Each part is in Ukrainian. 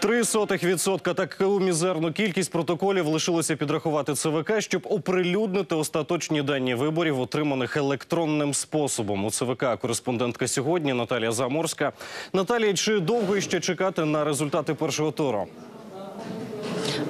Три сотих відсотка таку мізерну кількість протоколів лишилося підрахувати ЦВК, щоб оприлюднити остаточні дані виборів, отриманих електронним способом. У ЦВК кореспондентка сьогодні Наталія Заморська. Наталія, чи довго ще чекати на результати першого туру?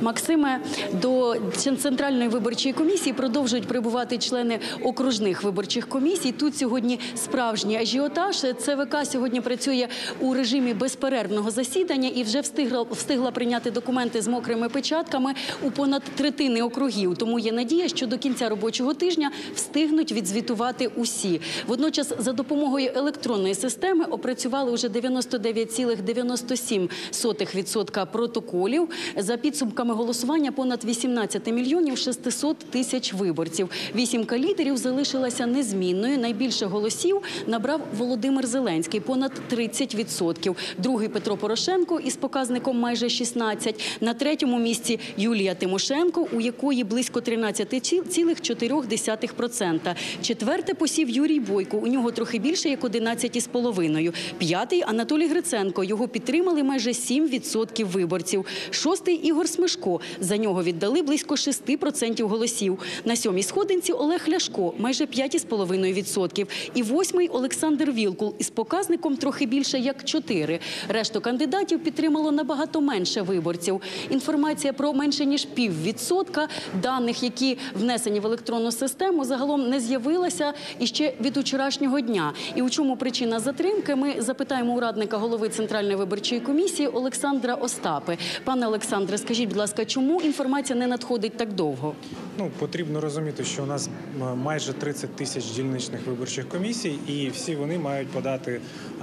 Максиме, до центральної виборчої комісії продовжують прибувати члени окружних виборчих комісій. Тут сьогодні справжній ажіотаж. ЦВК сьогодні працює у режимі безперервного засідання і вже встигла встигла прийняти документи з мокрими печатками у понад третини округів. Тому є надія, що до кінця робочого тижня встигнуть відзвітувати усі. Водночас, за допомогою електронної системи опрацювали вже 99,97% протоколів. За підсумками голосування понад 18 мільйонів 600 тисяч виборців. Вісімка лідерів залишилася незмінною. Найбільше голосів набрав Володимир Зеленський – понад 30%. Другий Петро Порошенко із показником майже 16%. На третьому місці Юлія Тимошенко, у якої близько 13,4%. Четверте посів Юрій Бойко. У нього трохи більше, як 11,5%. П'ятий – Анатолій Гриценко. Його підтримали майже 7% виборців. Шостий – Ігор Смешко. За нього віддали близько 6% голосів. На сьомій сходинці Олег Ляшко – майже 5,5%. І восьмий – Олександр Вілкул із показником трохи більше як 4. Решту кандидатів підтримало набагато менше виборців. Інформація про менше ніж піввідсотка даних, які внесені в електронну систему, загалом не з'явилася іще від вчорашнього дня. І у чому причина затримки, ми запитаємо у радника голови Центральної виборчої комісії Олександра Остапи. Пане Олександре, скажіть, будь ласка, чому інформація не надходить так довго? Ну потрібно розуміти, що у нас майже 30 тисяч дільничних виборчих комісій, і всі вони мають подати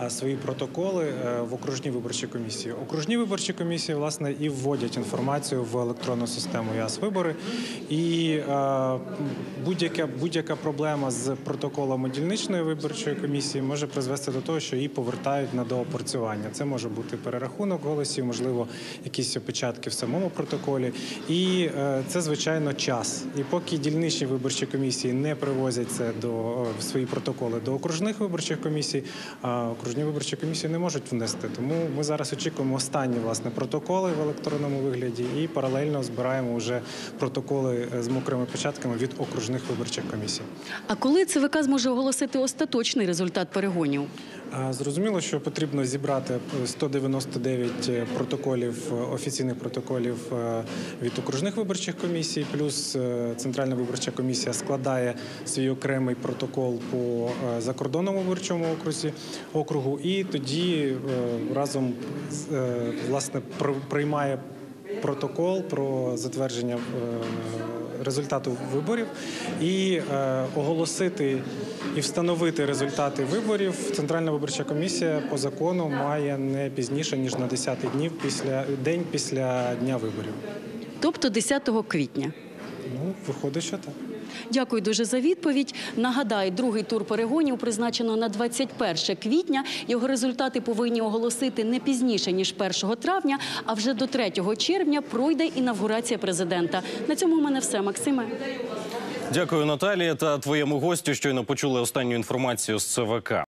свої протоколи е, в окружні виборчі комісії. Окружні виборчі комісії власне і вводять інформацію в електронну систему ЯС-вибори. І е, будь-яка будь-яка проблема з протоколами дільничної виборчої комісії може призвести до того, що її повертають на доопрацювання. Це може бути перерахунок голосів, можливо, якісь опечатки в самому протоколі. І е, це звичайно час. І поки дільничні виборчі комісії не привозять це до о, свої протоколи до окружних виборчих комісій, окружні виборчі комісії не можуть внести. Тому ми зараз очікуємо останні власне протоколи в електронному вигляді і паралельно збираємо вже протоколи е, з мокрими печатками від окружних виборчих комісій. А коли ЦВК зможе оголосити остаточний результат перегонів? Зрозуміло, що потрібно зібрати 199 протоколів, е, офіційних протоколів е, від окружних виборчих комісій, плюс е, Центральна виборча комісія складає свій окремий протокол по е, закордонному виборчому окрузі округу, і тоді е, разом е, власне при- приймає протокол про затвердження е, результату виборів і е, оголосити і встановити результати виборів. Центральна виборча комісія по закону має не пізніше ніж на 10 днів після день після дня виборів. Тобто 10 квітня. Ну виходить, що так. Дякую дуже за відповідь. Нагадаю, другий тур перегонів призначено на 21 квітня. Його результати повинні оголосити не пізніше ніж 1 травня, а вже до 3 червня пройде інавгурація президента. На цьому в мене все, Максиме. Дякую, Наталія, та твоєму гостю. Щойно почули останню інформацію з ЦВК.